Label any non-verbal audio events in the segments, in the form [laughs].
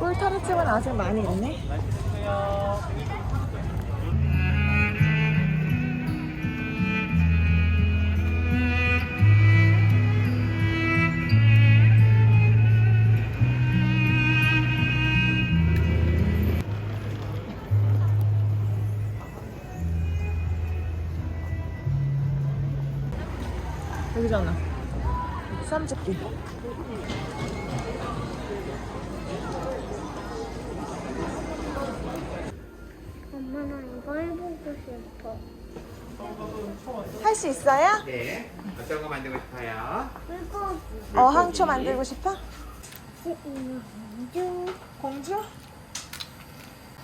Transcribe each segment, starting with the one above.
꿀타르트만 아직 많이 있네. 여기잖아. 쌈짓기. 수 있어요? 네. 어떤 거 만들고 싶어요? 이거 어, 항초 만들고 싶어? 공주. 공주?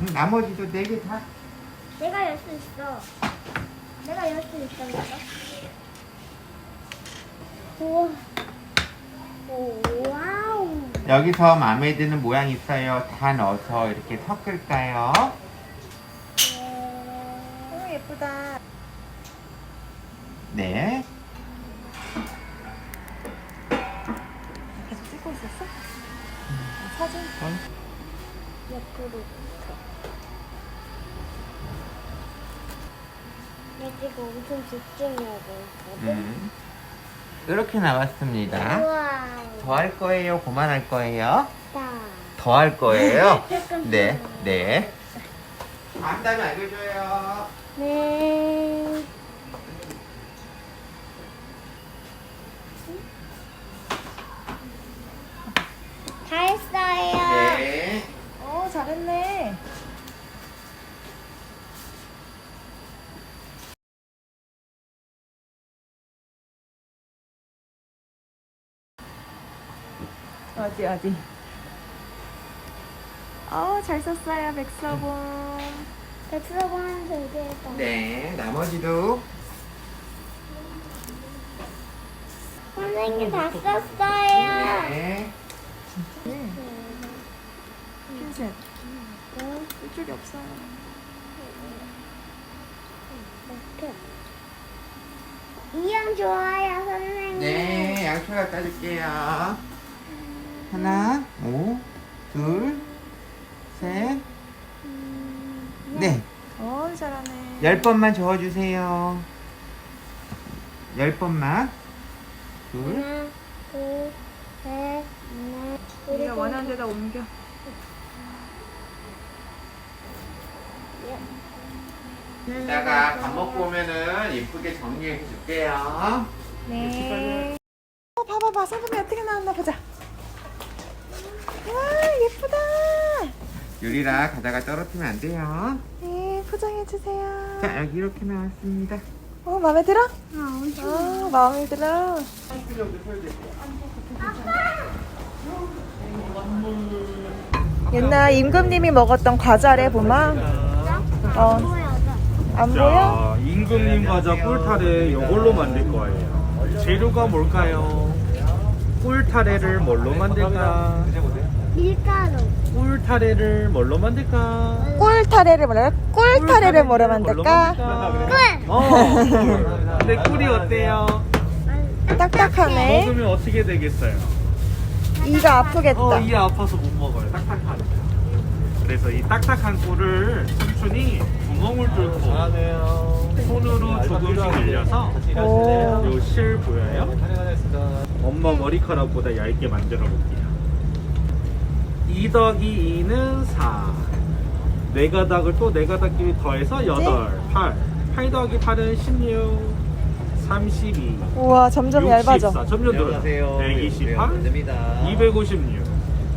음, 나머지도 네 개 다. 내가 열 수 있어. 내가 열 수 있어 내가. 우와. 오, 와우. 여기서 마음에 드는 모양 있어요. 다 넣어서 이렇게 섞을까요? 오, 예쁘다. 네. 계속 찍고 있었어? 사진? 옆으로 붙어. 나 지금 엄청 집중하고 있거든. 음. 이렇게 나왔습니다. 우와. 더 할 거예요? 그만할 거예요? 다. 더할 거예요? [laughs] 조금 네, 더. 네. 다음 다음에 알려줘요. 네. 다 했어요. 네. 어, 잘했네. 어디, 어디? 어, 잘 썼어요, 백서봉. 하면서 이게 해봐. 네, 나머지도 선생님 다 썼어요. 네. 핀셋. 이쪽이 없어요. 이형 좋아요, 선생님. 네, 양초가 따줄게요. 하나, 오, 둘, 셋, 네. 어, 잘하네. 열 번만 저어주세요. 열 번만. 둘, 하나, 둘, 셋, 넷. 우리가 원하는 데다 옮겨. 이따가 밥 먹고 오면은 예쁘게 정리해 줄게요. 네. 어, 봐봐봐. 소금이 어떻게 나왔나 보자. 와, 예쁘다. 유리라 가다가 떨어뜨리면 안 돼요. 네, 포장해주세요. 자, 여기 이렇게 나왔습니다. 어, 마음에 들어? 아, 엄청. 어, 마음에 들어. 옛날 임금님이 먹었던 과자래, 보마. 어, 안 보여? 자, 임금님 과자 꿀타래 이걸로 만들 거예요. 재료가 뭘까요? 꿀타래를 뭘로 만들까? 꿀타래를 뭘로 만들까? 꿀타래를 뭐라? 꿀타래를 뭐라 뭘로 만들까? 꿀. 어, 꿀. 근데 꿀이 어때요? 딱딱하네. 먹으면 어떻게 되겠어요? 이가 아프겠다. 어, 이 아파서 못 먹어요. 딱딱하네. 그래서 이 딱딱한 꿀을 삼촌이 구멍을 뚫고 손으로 조금씩 늘려서 오. 요 실 보여요? 엄마 머리카락보다 얇게 만들어 볼게요. 2 더하기 2는 4. 네 가닥을 또네 가닥끼리 더해서 8. 8. 8 더하기 8은 16. 32. 우와, 점점 얇아져. 64. 점점 늘어요. 128. 256.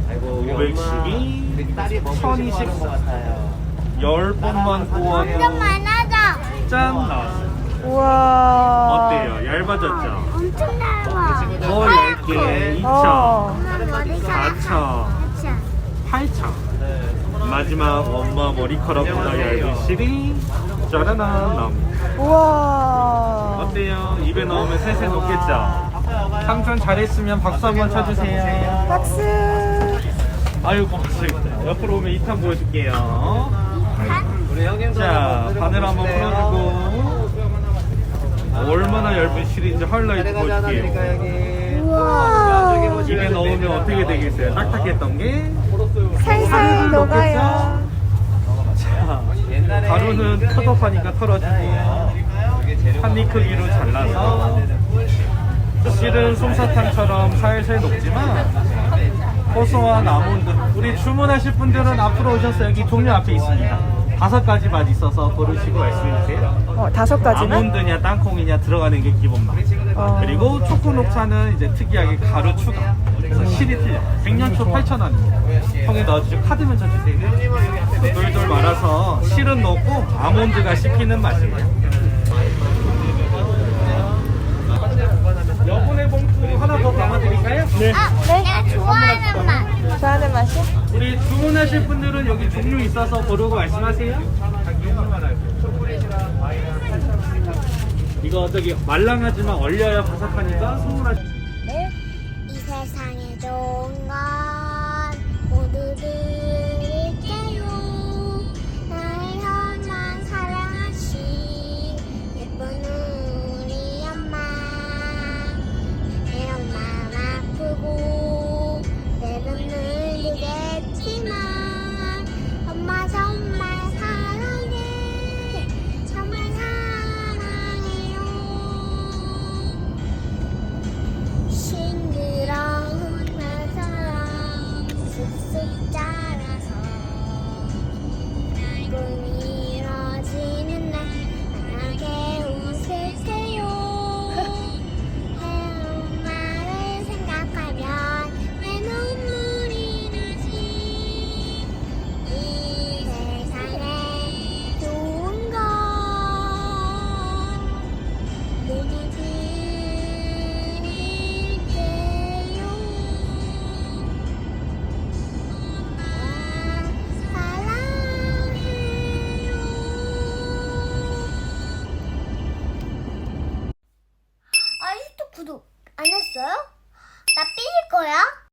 아이고 우리 512. 엄마 딸이 먹고 1024. 싶어 하는 것 같아요. 10번만 엄청 구워도 많아져. 짠 나왔어요. 우와. 어때요? 얇아졌죠? 엄청. 더 얇게 2차, 어. 마지막 엄마 머리카락보다 얇은 실이 짜라란 나옵니다. 우와. 어때요? 입에 넣으면 새새 녹겠죠? 삼촌 잘했으면 박수 한번 쳐주세요. 박수. 아유 고맙습니다. 옆으로 오면 2탄 보여줄게요. 우리 형님도 자, 바늘 한번. 풀어주고 얼마나 얇은 실인지 하이라이트 보여줄게요. 우와. 입에 넣으면 어떻게 되겠어요? 딱딱했던 게 살살 녹아요. 자, 가루는 텁텁하니까 털어주고 한입 크기로 잘라서 실은 솜사탕처럼 살살 녹지만 고소한 아몬드 우리 주문하실 분들은 앞으로 오셔서 여기 종류 앞에 있습니다 다섯 가지 맛 있어서 고르시고 말씀해주세요 어, 다섯 가지는? 아몬드냐 땅콩이냐 들어가는 게 기본 맛 어. 그리고 초코 녹차는 이제 특이하게 가루 추가 그래서 실이 틀려 100년 초 8,000원입니다 형이 넣어주시고 카드 면 쳐 주세요 돌돌 말아서 실은 녹고 아몬드가 씹히는 맛이에요 여분의 봉투 하나 더 담아드릴까요? 네 아, 내가 좋아하는 맛. 좋아하는 맛이? 우리 주문하실 분들은 여기 종류 있어서 고르고 말씀하세요 이거 저기 말랑하지만 얼려야 바삭하니까 선물하시 이 세